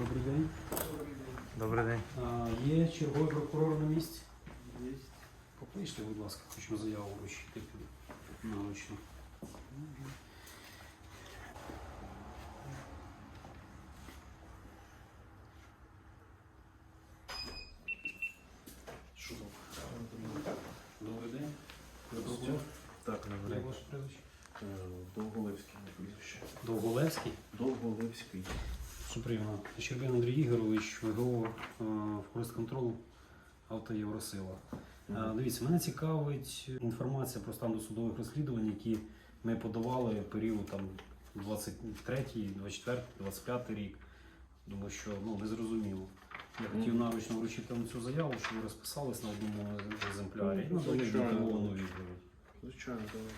Добрий день. Добрий день. А, Є черговий прокурор на місці? Є. Покличте, будь ласка, хочемо заяву вручити наочно. Там? Добрий день. Так, добрий день. прізвище? Е, Довголевський прізвище. Довголевський. Довголевський. Що. Щербин Андрій Ігорович, ВГО е, в контролу авто Євросила. Е, Дивіться, мене цікавить інформація про стан досудових розслідувань, які ми подавали в період там 23, 24, 25 рік. Думаю, що ну, не зрозуміло. Я хотів наручно вручити вам цю заяву, щоб ви розписались на одному екземплярі. Ну, Ну, дали звичайно. мотивовану відповідь. Звичайно, давай.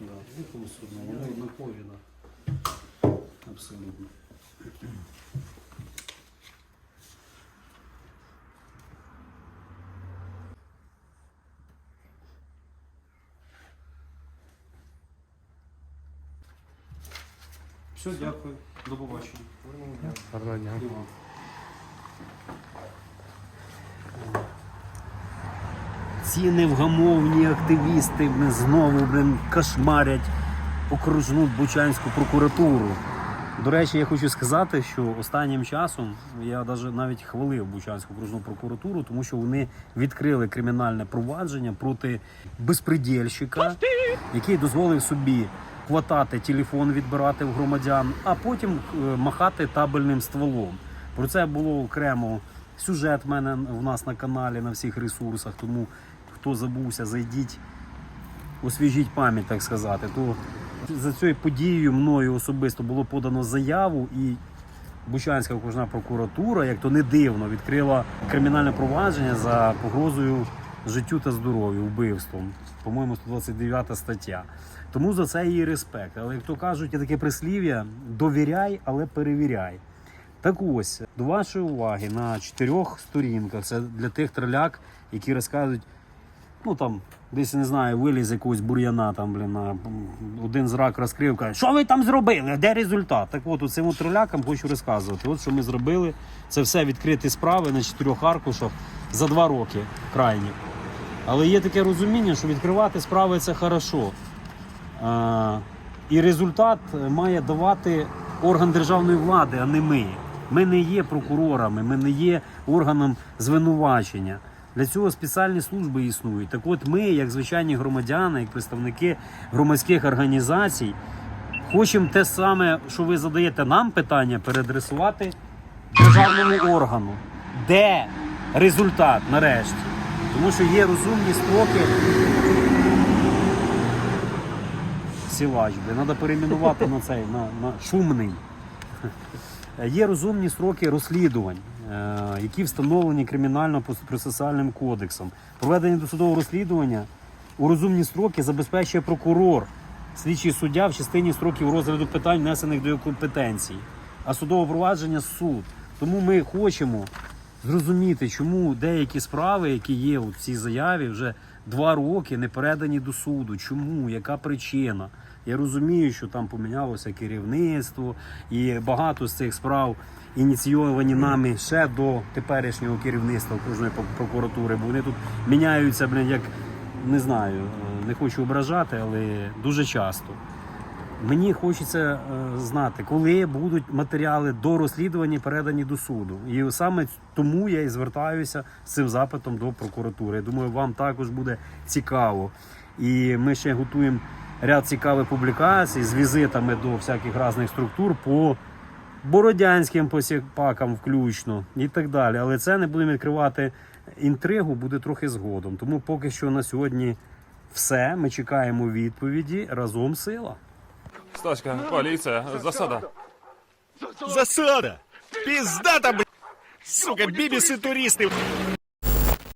Да, якому судно, вони однакові, да. Абсолютно. Все, дякую. До побачення. Гарного дня. І вам. Ці невгамовні активісти блин, знову блин, кошмарять окружну Бучанську прокуратуру. До речі, я хочу сказати, що останнім часом я навіть хвалив Бучанську окружну прокуратуру, тому що вони відкрили кримінальне провадження проти безпредельщика, який дозволив собі хватати телефон, відбирати в громадян, а потім е, махати табельним стволом. Про це було окремо сюжет в мене в нас на каналі на всіх ресурсах. Тому хто забувся, зайдіть, освіжіть пам'ять, так сказати. То за цією подією мною особисто було подано заяву і. Бучанська окружна прокуратура, як то не дивно, відкрила кримінальне провадження за погрозою життю та здоров'ю, вбивством. По-моєму, 129 стаття. Тому за це її респект. Але як то кажуть, є таке прислів'я: довіряй, але перевіряй. Так ось, до вашої уваги на чотирьох сторінках. Це для тих троляк, які розказують, ну там, десь не знаю, виліз якогось бур'яна, там, блін, на, один зрак розкрив, каже, що ви там зробили? Де результат? Так от, цим тролякам хочу розказувати. От що ми зробили. Це все відкриті справи на чотирьох аркушах за два роки крайні. Але є таке розуміння, що відкривати справи це хорошо. А, і результат має давати орган державної влади, а не ми. Ми не є прокурорами, ми не є органом звинувачення. Для цього спеціальні служби існують. Так от ми, як звичайні громадяни, як представники громадських організацій, хочемо те саме, що ви задаєте нам питання, переадресувати державному органу. Де результат нарешті? Тому що є розумні строки сілач, треба перейменувати на цей на, на шумний. Є розумні сроки розслідувань, які встановлені кримінально-процесуальним кодексом. Проведення досудового розслідування у розумні строки забезпечує прокурор, слідчий суддя в частині строків розгляду питань, внесених до його компетенції, а судове провадження суд. Тому ми хочемо зрозуміти, чому деякі справи, які є у цій заяві, вже два роки не передані до суду. Чому? Яка причина? Я розумію, що там помінялося керівництво, і багато з цих справ ініційовані нами ще до теперішнього керівництва окружної прокуратури, бо вони тут міняються, блін, як не знаю, е, не хочу ображати, але дуже часто. Мені хочеться е, знати, коли будуть матеріали до розслідування передані до суду. І саме тому я і звертаюся з цим запитом до прокуратури. Я думаю, вам також буде цікаво. І ми ще готуємо ряд цікавих публікацій з візитами до всяких різних структур по бородянським посіпакам включно і так далі. Але це не будемо відкривати інтригу, буде трохи згодом. Тому поки що на сьогодні все. Ми чекаємо відповіді. Разом сила. Стаська, поліція, засада. Засада! Пиздата, блядь! Сука, бибисы туристы!